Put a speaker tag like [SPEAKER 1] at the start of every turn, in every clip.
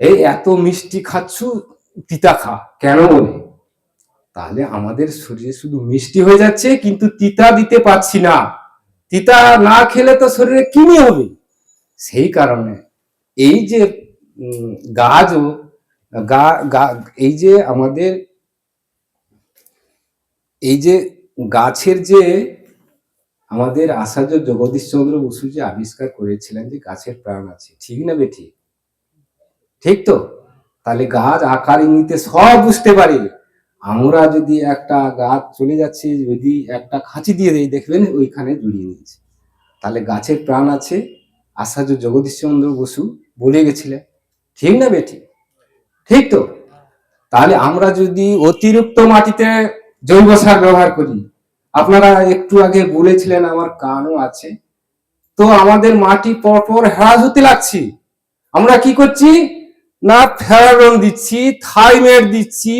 [SPEAKER 1] এই এত মিষ্টি খাচ্ছু তিতা খা কেন বলে? তাহলে আমাদের শরীরে শুধু মিষ্টি হয়ে যাচ্ছে কিন্তু তিতা দিতে পারছি না। তিতা না খেলে তো শরীরে কিনি হবে? সেই কারণে এই যে উম, গাছ ও গা গা- এই যে আমাদের এই যে গাছের যে আমাদের আচার্য জগদীশ চন্দ্র বসু যে আবিষ্কার করেছিলেন যে গাছের প্রাণ আছে ঠিক না বেঠি? ঠিক তো? তাহলে গাছ আকার ইঙ্গিতে সব বুঝতে পারি। আমরা যদি একটা গাছ চলে যাচ্ছে, যদি একটা খাঁচি দিয়ে দেই, দেখবেন ওইখানে জড়িয়ে নিয়েছে। তাহলে গাছের প্রাণ আছে। আচার্য জগদীশ চন্দ্র বসু বলে গেছিলেন। ঠিক না বেঠি ঠিক তো? তাহলে আমরা যদি অতিরিক্ত মাটিতে জৈব সার ব্যবহার করি, আপনারা একটু আগে বলেছিলেন আমার কানও আছে। তো আমাদের মাটি পরপর হ্রাস হতে লাগছে। আমরা কি করছি? না ফেরাডন দিচ্ছি থাইমেট দিচ্ছি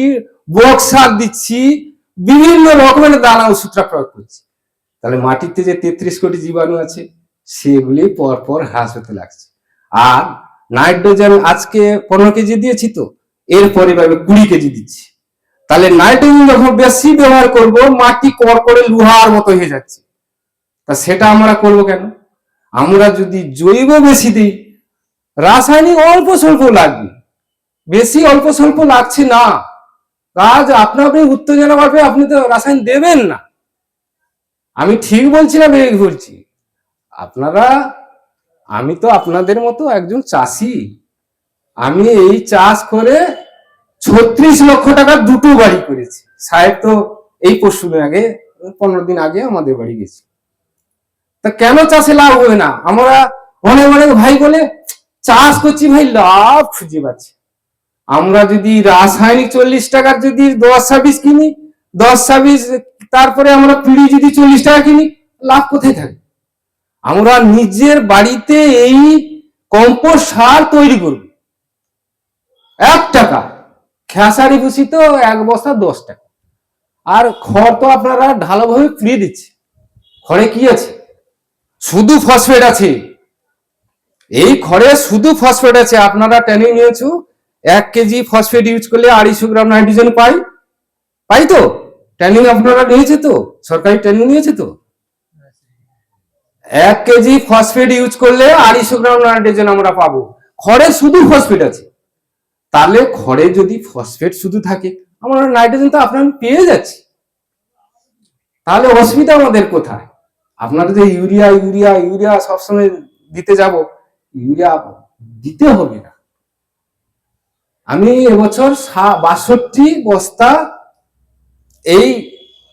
[SPEAKER 1] বক্সার দিচ্ছি, বিভিন্ন রকমের দানা ওষুধটা প্রয়োগ করছি। তাহলে মাটিতে যে তেত্রিশ কোটি জীবাণু আছে, সেগুলি পরপর হ্রাস হতে লাগছে। আর নাইট্রোজেন আজকে পনেরো কেজি দিয়েছি তো, এরপরে পাবে কুড়ি কেজি দিচ্ছি। তাহলে নাইট্রোজেন যখন বেশি ব্যবহার করব, মাটি কর করে লোহার মতো হয়ে যাচ্ছে। তা সেটা আমরা করব কেন? আমরা যদি জৈব বেশি দিই রাসায়নিক অল্প স্বল্প লাগবে। বেশি অল্প স্বল্প লাগছে না। কাজ আপনা আপনি উত্তেজনা বাড়বে, আপনি তো রাসায়নিক দেবেন না। আমি ঠিক বলছি না বেগ বলছি। আপনারা, আমি তো আপনাদের মতো একজন চাষি। আমি এই চাষ করে ছত্রিশ লক্ষ টাকা দুটো বাড়ি করেছি। সাহেব তো এই পরশু আগে, পনেরো দিন আগে আমাদের বাড়ি গেছে। তা কেন চাষে লাভ হবে না? আমরা অনেক অনেক ভাই বলে চাষ করছি ভাই, লাভ খুঁজে পাচ্ছি। আমরা যদি রাসায়নিক চল্লিশ টাকার যদি দশ ছাব্বিশ কিনি, দশ ছাব্বিশ, তারপরে আমরা পিড়ি যদি চল্লিশ টাকা কিনি, লাভ কোথায় থাকে আমরা নিজের বাড়িতে এই কম্পোস্ট সার তৈরি করব। এক টাকা, খেসারি ভুসি তো এক বস্তা দশ টাকা। আর খড় তো আপনারা ঢালাভাবে পুড়িয়ে দিচ্ছে খড়ে কি আছে? শুধু ফসফেট আছে। এই খড়ে শুধু ফসফেট আছে, আপনারা ট্রেনিং নিয়েছো, এক কেজি ফসফেট ইউজ করলে আড়াইশো গ্রাম নাইট্রোজেন পাই। পাই তো? ট্রেনিং আপনারা নিয়েছে তো? সরকারি ট্রেনিং নিয়েছে তো? এক কেজি ফসফেট ইউজ করলে আড়াইশো গ্রাম নাইট্রোজেন আমরা পাবো। খড়ে শুধু ফসফেট আছে। তাহলে খড়ে যদি ফসফেট শুধু থাকে, আমরা নাইট্রোজেন তো আপনার পেয়ে যাচ্ছি। তাহলে অসুবিধা আমাদের কোথায়? আপনারা যে ইউরিয়া ইউরিয়া ইউরিয়া সবসময় দিতে যাব। ইউরিয়া দিতে হবে না। আমি এবছর বাষট্টি বস্তা এই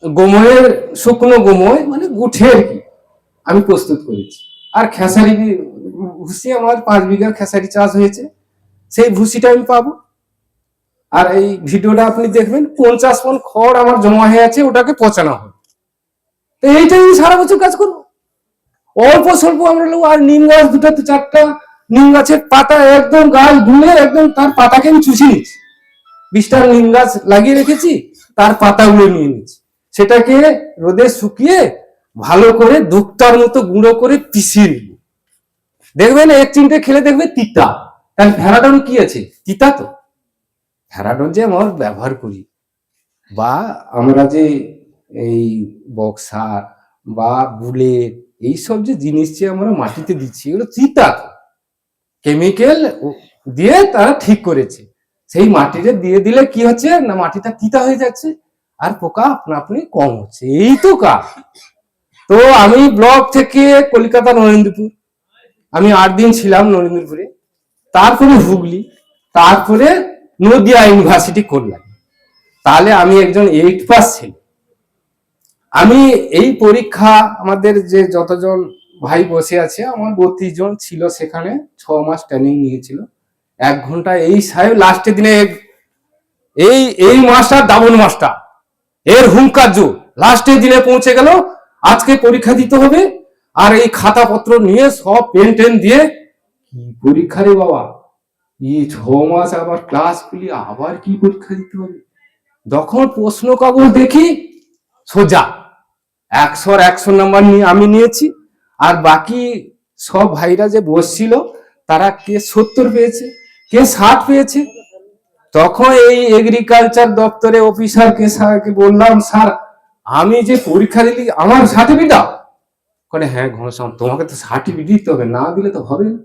[SPEAKER 1] গোময়ের শুকনো গোময় মানে গুঠে আর কি, আমি প্রস্তুত করেছি। আর খেসারি ভুসি আমার পাঁচ বিঘার খেসারি চাষ হয়েছে, সেই ভুসিটা আমি পাবো। আর এই ভিডিওটা আপনি দেখবেন, পঞ্চাশ পন খড় আমার জমা হয়ে আছে, ওটাকে পচানো হবে। তো এইটাই আমি সারা বছর কাজ করব। অল্প স্বল্প আমরা নেব, আর নিম গাছ দুটো চারটা, নিম গাছের পাতা একদম গাছ ধুলে একদম তার পাতাকে আমি চুষে নিচ্ছি। বিশটা নিম গাছ লাগিয়ে রেখেছি, তার পাতাগুলো নিয়ে নিচ্ছি। সেটাকে রোদে শুকিয়ে ভালো করে দুধটার মতো গুঁড়ো করে পিষিয়ে নিব। দেখবেন এক চিনটে খেলে দেখবে তিতা। কারণ ভ্যারাডন কি আছে? তিতা তো। ভ্যারাডন যে আমরা ব্যবহার করি, বা আমরা যে এই বক্সার বা বুলেট এইসব যে জিনিস যে আমরা মাটিতে দিচ্ছি, এগুলো চিতা কেমিক্যাল দিয়ে তারা ঠিক করেছে। সেই মাটিতে দিয়ে দিলে কি হচ্ছে? না, মাটিটা তিতা হয়ে যাচ্ছে আর পোকা আপনা আপনি কম হচ্ছে। এই তো কাজ। তো আমি ব্লক থেকে কলকাতা, নরেন্দ্রপুর। আমি আট দিন ছিলাম নরেন্দ্রপুরে। তারপরে হুগলি, তারপরে নদিয়া ইউনিভার্সিটি করলাম তাহলে আমি একজন এইট পাস ছিলাম। আমি এই পরীক্ষা আমাদের যে যতজন ভাই বসে আছে, আমার বত্রিশ জন ছিল সেখানে, ছ মাস ট্রেনিং নিয়েছিল। এক ঘণ্টা এই সাহেব লাস্টের দিনে এই এই মাসটা দাবন মাসটা, এর হুঙ্কার জো লাস্টের দিনে পৌঁছে গেল, আজকে পরীক্ষা দিতে হবে, আর এই খাতাপত্র নিয়ে সব পেন টেন দিয়ে, কি পরীক্ষা রে বাবা? এই ছ মাস আবার ক্লাস খুলি, আবার কি পরীক্ষা দিতে হবে? যখন প্রশ্ন কাগজ দেখি, সোজা। একশোর একশো নাম্বার নিয়ে আমি নিয়েছি। আর বাকি সব ভাইরা যে বসছিল, তারা কে সত্তর পেয়েছে, কে ষাট পেয়েছে? তখন এই এগ্রিকালচার দপ্তরে অফিসারকে স্যারকে বললাম স্যার আমি যে পরীক্ষা দিলি, আমার সার্টিফিকেট দাও। করে হ্যাঁ ঘনশ্যাম তোমাকে তো সার্টিফিকেট দিতে হবে, না দিলে তো হবে না।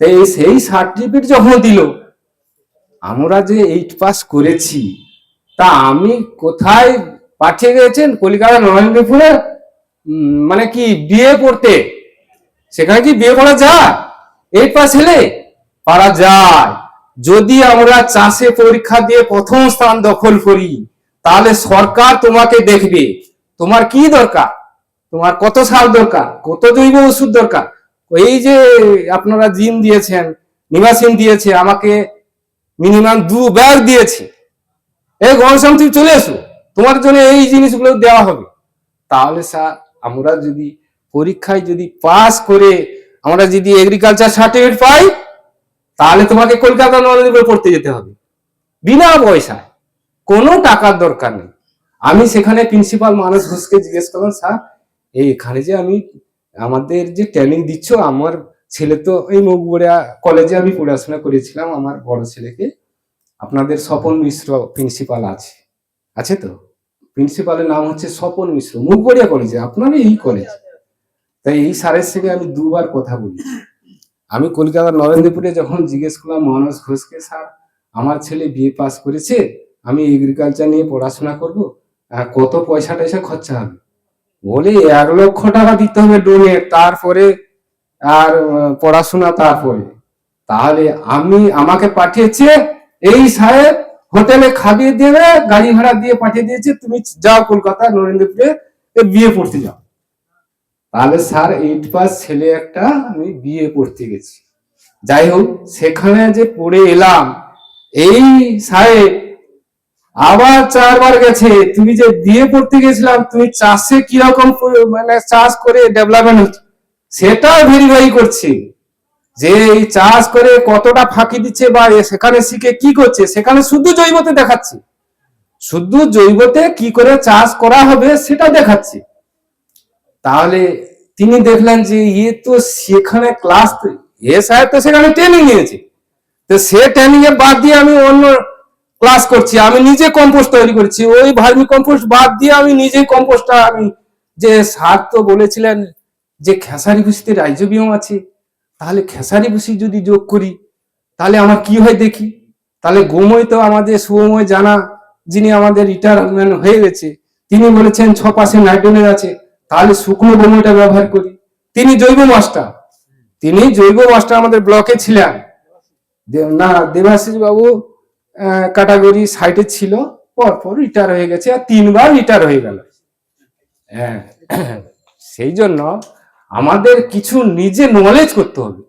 [SPEAKER 1] তো এই সেই সার্টিফিকেট যখন দিল, আমরা যে এইট পাস করেছি, তা আমি কোথায় পাঠিয়ে গেছেন কলিকাতা নরেন্দ্রপুরে মানে কি বিয়ে পড়তে সেখানে কি বিয়ে করা যায়? পাস হলে পারা যায়। যদি আমরা চাষে পরীক্ষা দিয়ে প্রথম স্থান দখল করি, তাহলে সরকার তোমাকে দেখবে। তোমার কি দরকার? তোমার কত সার দরকার? কত জৈব ওষুধ দরকার? এই যে আপনারা জিন দিয়েছেন নিবাসিন দিয়েছে, আমাকে মিনিমাম দু ব্যাগ দিয়েছে। এই গণসাম চলে এসো। তোমার জন্য এই জিনিসগুলো দেওয়া হবে। তাহলে স্যার, আমরা যদি পরীক্ষায় যদি পাস করে আমরা যদি এগ্রিকালচার সার্টিফিকেট পাই, তাহলে তোমাকে কলকাতা নরেন্দ্রপুরে পড়তে যেতে হবে। বিনা পয়সায়। কোনো টাকার দরকার নেই। আমি সেখানে প্রিন্সিপাল মানস ঘোষকে জিজ্ঞেস করলাম, স্যার, এই এখানে যে আমি আমাদের যে ট্রেনিং দিচ্ছ, আমার ছেলে তো এই মগুড়িয়া কলেজে আমি পড়াশোনা করেছিলাম, আমার বড় ছেলেকে। আপনাদের স্বপন মিশ্র প্রিন্সিপাল আছে। আছে তো? প্রিন্সিপালের নাম হচ্ছে স্বপন মিশ্র। মুগবড়িয়া কলেজে আপনার এই কলেজ তাই এই স্যারের সঙ্গে আমি দুবার কথা বলি। আমি কলকাতার নরেন্দ্রপুরে যখন জিজ্ঞেস করলাম মানস ঘোষকে, স্যার, আমার ছেলে বিএ পাস করেছে, আমি এগ্রিকালচার নিয়ে পড়াশোনা করব কত পয়সা টয়সা খরচা হবে? বলে, এক লক্ষ টাকা দিতে হবে ডোনেট তারপরে আর পড়াশোনা তারপরে। তাহলে আমি, আমাকে পাঠিয়েছে এই সাহেব হোটেলে খাইয়ে দেবে, গাড়ি ভাড়া দিয়ে পাঠিয়ে দিয়েছে, তুমি যাও কলকাতা, নরেন্দ্রপুরে বিয়ে পড়তে যাও। তাহলে স্যার, এইট পাস ছেলে একটা, আমি বিয়ে পড়তে গেছি। যাই হোক, সেখানে যে পড়ে এলাম, এই সাহেব আবার চারবার গেছে, তুমি যে বিয়ে পড়তে গেছিলাম, তুমি চাষে কীরকম মানে চাষ করে ডেভেলপমেন্ট হচ্ছে, সেটাও ভেরিফাই করছে। যে এই চাষ করে কতটা ফাঁকি দিচ্ছে বা সেখানে শিখে কি করছে, সেখানে শুধু জৈবতে দেখাচ্ছে। শুধু জৈবতে কি করে চাষ করা হবে সেটা দেখাচ্ছে। তাহলে তিনি দেখলেন যে ইয়ে তো সেখানে ক্লাস এ সাহেব তো সেখানে ট্রেনিং নিয়েছে। তো সে ট্রেনিং এ বাদ দিয়ে আমি অন্য ক্লাস করছি, আমি নিজে কম্পোস্ট তৈরি করছি। ওই ভার্মি কম্পোস্ট বাদ দিয়ে আমি নিজেই কম্পোস্টটা আমি যে স্যার তো বলেছিলেন যে খেসারি ভুষিতে রাইজোবিয়ম আছে। তাহলে খেসারি ভুষি যদি যোগ করি তাহলে আমার কি হয় দেখি? তাহলে গোময় তো আমাদের শুভময় জানা যিনি আমাদের রিটায়ারমেন্ট হয়ে গেছে তিনি বলেছেন ছ পার্সেন্ট নাইট্রোজেন আছে তাহলে শুকনো গোময়টা ব্যবহার করি। তিনি জৈব মাস্টার। তিনি জৈব মাস্টার আমাদের ব্লকে ছিলেন। না দেবাশিস বাবু ক্যাটাগরি সাইটে ছিল পরপর রিটায়ার হয়ে গেছে আর তিনবার রিটায়ার হয়ে গেল। হ্যাঁ, সেই জন্য আমাদের কিছু নিজে নলেজ করতে হবে।